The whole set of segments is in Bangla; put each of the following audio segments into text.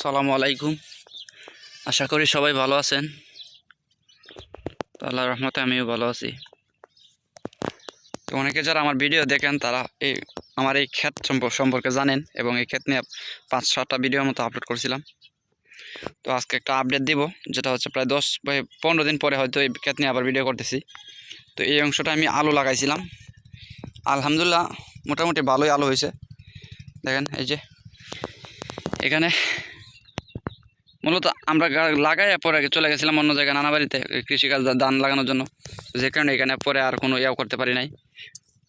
সালামু আলাইকুম। আশা করি সবাই ভালো আছেন। আল্লাহ রহমতে আমিও ভালো আছি। তো অনেকে যারা আমার ভিডিও দেখেন, তারা এই আমার এই ক্ষেত সম্পর্ক জানেন এবং এই ক্ষেত নিয়ে পাঁচ ছটা ভিডিওর মতো আপলোড করেছিলাম। তো আজকে একটা আপডেট দিব, যেটা হচ্ছে প্রায় দশ বা পনেরো দিন পরে হয়তো এই ক্ষেত নিয়ে আবার ভিডিও করতেছি। তো এই অংশটা আমি আলু লাগাইছিলাম। আলহামদুলিল্লাহ মোটামুটি ভালোই আলু হয়েছে। দেখেন, এই যে এখানে মূলত আমরা লাগাই পরে আগে চলে গেছিলাম অন্য জায়গায় নানা বাড়িতে কৃষিকাজ ধান লাগানোর জন্য। যে কারণে এখানে পরে আর কোনো ইয়াও করতে পারি নাই।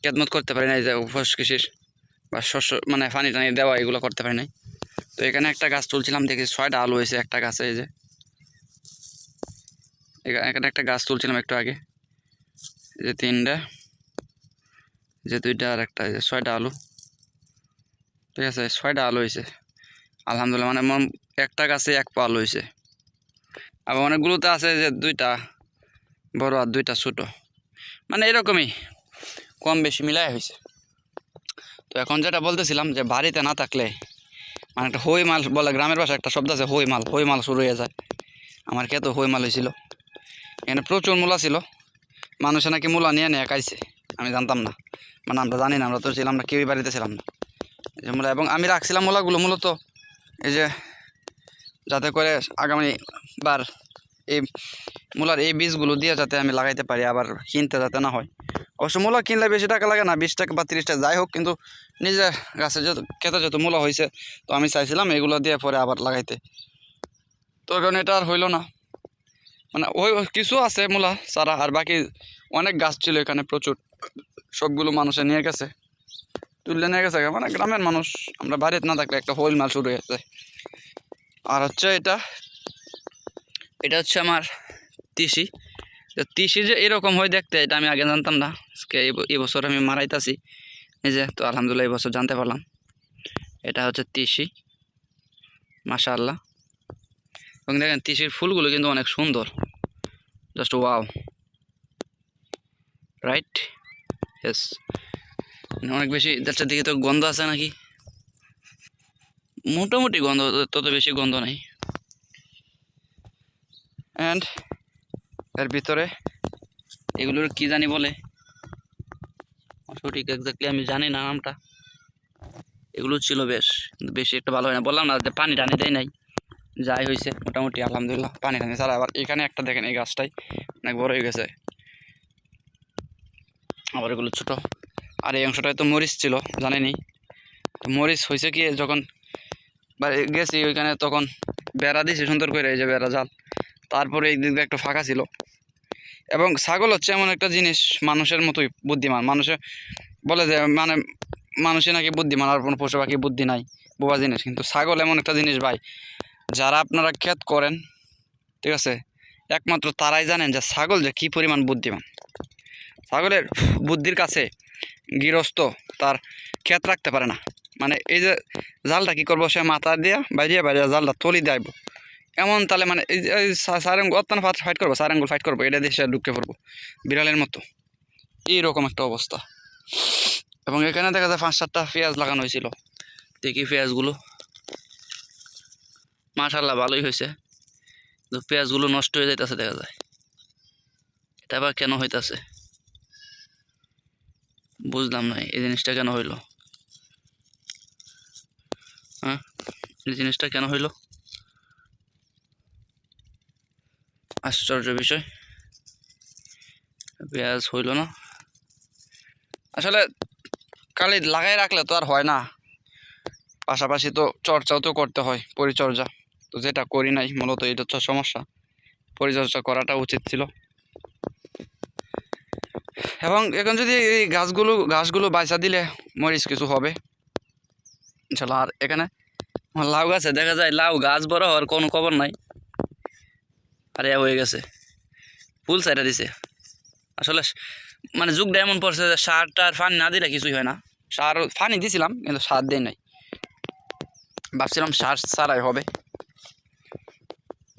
খেদমত করতে পারি নাই যে উপোস কৃষির বা শস্য মানে পানি টানি দেওয়া, এগুলো করতে পারি নাই। তো এখানে একটা গাছ তুলছিলাম, দেখি ছয়টা আলু হয়েছে, একটা গাছে এই যে। এখা- এখানে একটা গাছ তুলছিলাম একটু আগে। যে তিনটা যে দুইটা আর একটা ছয়টা আলু। ঠিক আছে, ছয়টা আলু হয়েছে। আলহামদুলিল্লাহ মন একটা গাছে এক পাল হয়েছে আবার অনেকগুলোতে আছে যে দুইটা বড় আর দুইটা ছোট। মানে এরকমই, কম বেশি মিলাই হয়েছে তো এখন যেটা বলতেছিলাম যে বাড়িতে না থাকলে মানে একটা হই মাল বলে গ্রামের ভাষায় একটা শব্দ আছে, হই মাল হই মাল শুরু হয়ে যায়। আমার খেতে হই মাল হয়েছিল এখানে প্রচুর মূলা ছিল। মানুষে নাকি মূলা নিয়ে নিয়ে খাইছে। আমি জানতাম না। মানে আমরা জানি না, আমরা তো ছিলাম না, কেউই বাড়িতে ছিলাম না। যে মূলা, এবং আমি রাখছিলাম মূলাগুলো মূলত এই যে যাতে করে আগামী বার এই মূলার এই বীজগুলো দিয়ে যাতে আমি লাগাইতে পারি, আবার কিনতে যাতে না হয়। অবশ্য মূলা কিনলে বেশি টাকা লাগে না, বিশ টাকা বা তিরিশ টাকা, যাই হোক, কিন্তু নিজের গাছে যত খেতে যত মূলা হয়েছে, তো আমি চাইছিলাম এগুলো দিয়ে পরে আবার লাগাইতে। তো কারণ এটা আর হইল না। মানে ওই ওই কিছু আছে মূলা সারা আর বাকি অনেক গাছ ছিল এখানে প্রচুর। সবগুলো মানুষে নিয়ে গেছে। তুললে নিয়ে গেছে মানে গ্রামের মানুষ। আমরা বাড়িতে না থাকলে একটা হোল মাল শুরু হয়ে যায়। আর হচ্ছে এটা এটা হচ্ছে আমার তিসি। তো তিসি যে এরকম হয় দেখতে, এটা আমি আগে জানতাম না। আজকে এই ব- এই বছর আমি মারাইতাছি। এই যে, তো আলহামদুলিল্লাহ এই বছর জানতে পারলাম। এটা হচ্ছে তিসি। মাশাআল্লাহ। এবং দেখেন, তিসির ফুলগুলো কিন্তু অনেক সুন্দর। Just wow. রাইট? ইয়েস। অনেক বেশি যাচ্ছে দিকে তো গন্ধ আছে নাকি? মোটামুটি গন্ধ, তত বেশি গন্ধ নাই। অ্যান্ড এর ভিতরে এগুলোর কি জানি বলে? সঠিক এক্স্যাক্টলি আমি জানি না নামটা। এগুলো ছিল বেশ বেশি একটা ভালো হয় না। বললাম না যে পানি টানি দেয় নাই। যাই হয়েছে মোটামুটি আলহামদুলিল্লাহ, পানি টানি ছাড়া। আবার এখানে একটা দেখেন এই গাছটাই, অনেক বড় হয়ে গেছে। আবার এগুলো ছোট। আর এই অংশটায় তো মরিচ ছিল জানেনি তো মরিচ হয়েছে কি, যখন গেছি ওইখানে তখন বেড়া দিয়েছি সুন্দর করে, এই যে বেড়া জাল। তারপরে এই দিক দিয়ে একটু ফাঁকা ছিল। এবং ছাগল হচ্ছে এমন একটা জিনিস, মানুষের মতোই বুদ্ধিমান। মানুষে বলে যে মানে মানুষে নাকি বুদ্ধিমান, আর কোনো পশু পাখি বুদ্ধি নাই, বোবা জিনিস। কিন্তু ছাগল এমন একটা জিনিস ভাই, যারা আপনারা ক্ষেত করেন, ঠিক আছে, একমাত্র তারাই জানেন যে ছাগল যে কী পরিমাণ বুদ্ধিমান। ছাগলের বুদ্ধির কাছে গৃহস্থ তার ক্ষেত রাখতে পারে না। মানে এই যে জালটা কী করব? সে মাথা দিয়া বাইরে বাইরে জালটা তলি দেব এমন তাহলে মানে এই যে এই সারেঙ্গ অত্যান ফাইট করব সারেঙ্গুল ফাইট করব, এটা দিয়ে সে ঢুকে পড়ব, বিড়ালের মতো। এইরকম একটা অবস্থা। এবং এখানে দেখা যায় পাঁচ সাতটা পেঁয়াজ লাগানো হয়েছিল। দেখি পেঁয়াজগুলো। মাশাল্লাহ ভালোই হয়েছে। কিন্তু পেঁয়াজগুলো নষ্ট হয়ে যাইতেছে দেখা যায়। এটা আবার কেন হইতাছে? বুঝলাম না, এই জিনিসটা কেন হইল হ্যাঁ এই জিনিসটা কেন হইল? আশ্চর্য বিষয়। পেঁয়াজ হইল না। আসলে খালি লাগাই রাখলে তো আর হয় না। পাশাপাশি তো চর্চাও তো করতে হয় পরিচর্যা। তো যেটা করি নাই, মূলত এটা হচ্ছে সমস্যা। পরিচর্যা করাটা উচিত ছিল। এবং এখন যদি এই গাছগুলো গাছগুলো বাইসা দিলে মরিচ কিছু হবে। ইনশাল্লাহ। আর এখানে লাউ গাছে, দেখা যায় লাউ গাছ বড় হওয়ার কোনো খবর নাই। আর হয়ে গেছে। ফুল সাইডে দিছে। আসলে মানে যুগটা এমন পড়ছে যে সার টার ফানি না দিলে কিছুই হয় না। সার পানি দিছিলাম, কিন্তু সার দেয় নাই। ভাবছিলাম সার ছাড়াই হবে।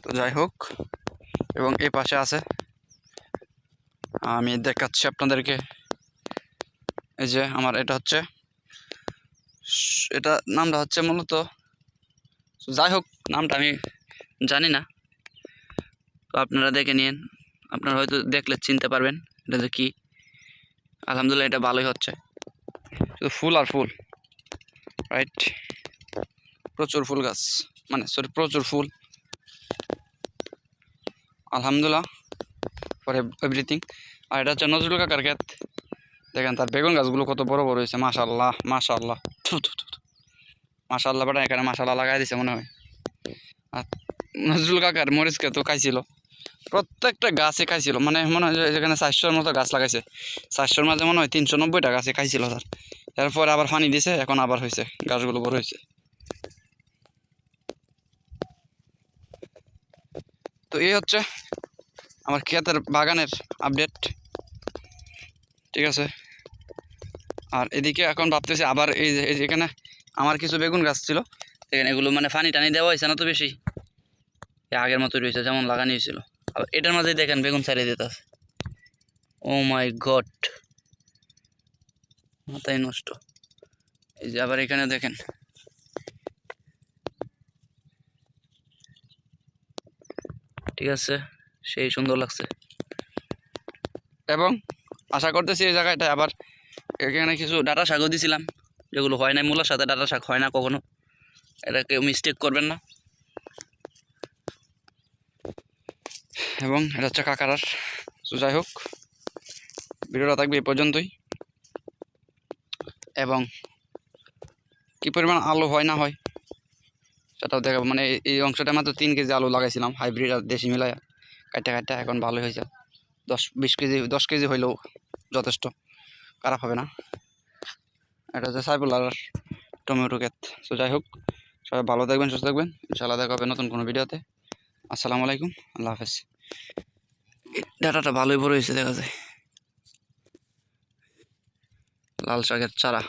তো যাই হোক, এবং এ পাশে আছে। আমি দেখাচ্ছি আপনাদেরকে। এই যে আমার এটা হচ্ছে এটা নামটা হচ্ছে মূলত যাই হোক, নামটা আমি জানি না। তো আপনারা দেখে নিন, আপনারা হয়তো দেখলে চিনতে পারবেন এটা যে কী। আলহামদুলিল্লাহ এটা ভালোই হচ্ছে। শুধু ফুল আর ফুল রাইট প্রচুর ফুল গাছ মানে সরি প্রচুর ফুল। আলহামদুলিল্লাহ ফর এভরিথিং আর এটা হচ্ছে নজরুল কাকার ক্ষেত। দেখেন তার বেগুন গাছগুলো কত বড় বড় হয়েছে মাশাল্লাহ মাশাল্লাহ মাশাল্লাহ বেটা, এখানে মাশাল্লাহ লাগাই দিছে মনে হয়। আর নজরুল কাকার মরিচ ক্ষেতও খাইছিল। প্রত্যেকটা গাছে খাইছিল মানে মনে হয় যে এখানে চারশোর মতো গাছ লাগাইছে। চারশোর মাঝে মনে হয় তিনশো নব্বইটা গাছে খাইছিল তার। এরপর আবার পানি দিছে, এখন আবার হয়েছে গাছগুলো বড় হয়েছে তো এই হচ্ছে আমার ক্ষেতের বাগানের আপডেট। ঠিক আছে? আর এদিকে এখন ভাবতেছি আবার এই যে এখানে আমার কিছু বেগুন গাছ ছিল। এখানে এগুলো মানে পানি টানি দেওয়া হয়েছে না তো বেশি? আগের মতো রয়েছে, যেমন লাগানো হয়েছিল। আর এটার মাঝে দেখেন বেগুন ছাড়িয়ে দিতে আছে। Oh my god. মাথায় নষ্ট। এই যে আবার এখানে দেখেন। ঠিক আছে, সেই সুন্দর লাগছে। এবং আশা করতেছি এই জায়গাটা আবার এখানে কিছু ডাটা শাকও দিছিলাম। যেগুলো হয় না, মূলার সাথে ডাটা শাক হয় না কখনো। এটা কেউ মিস্টেক করবেন না। এবং এটা হচ্ছে কাকারার যাই হোক, ভিডিওটা থাকবে এ পর্যন্তই। এবং কী পরিমাণ আলু হয় না হয়, সেটাও দেখাবো। মানে এই- অংশটা মাত্র তিন কেজি আলু লাগাইছিলাম হাইব্রিড আর দেশি মিলাইয়া কাটা কাটা এখন ভালোই হয়েছে। দশ, বিশ কেজি, দশ কেজি হইলেও যথেষ্ট। খারাপ হবে না। এটা হচ্ছে সাইফুল আর টমেটো ক্ষেত। তো যাই হোক, সবাই ভালো থাকবেন, সুস্থ থাকবেন। ইনশাআল্লাহ দেখা হবে নতুন কোনো ভিডিওতে। আসসালামু আলাইকুম, আল্লাহ হাফেজ। ডাটাটা ভালোই বড় হয়েছে, দেখা যায়। লাল শাকের চারা।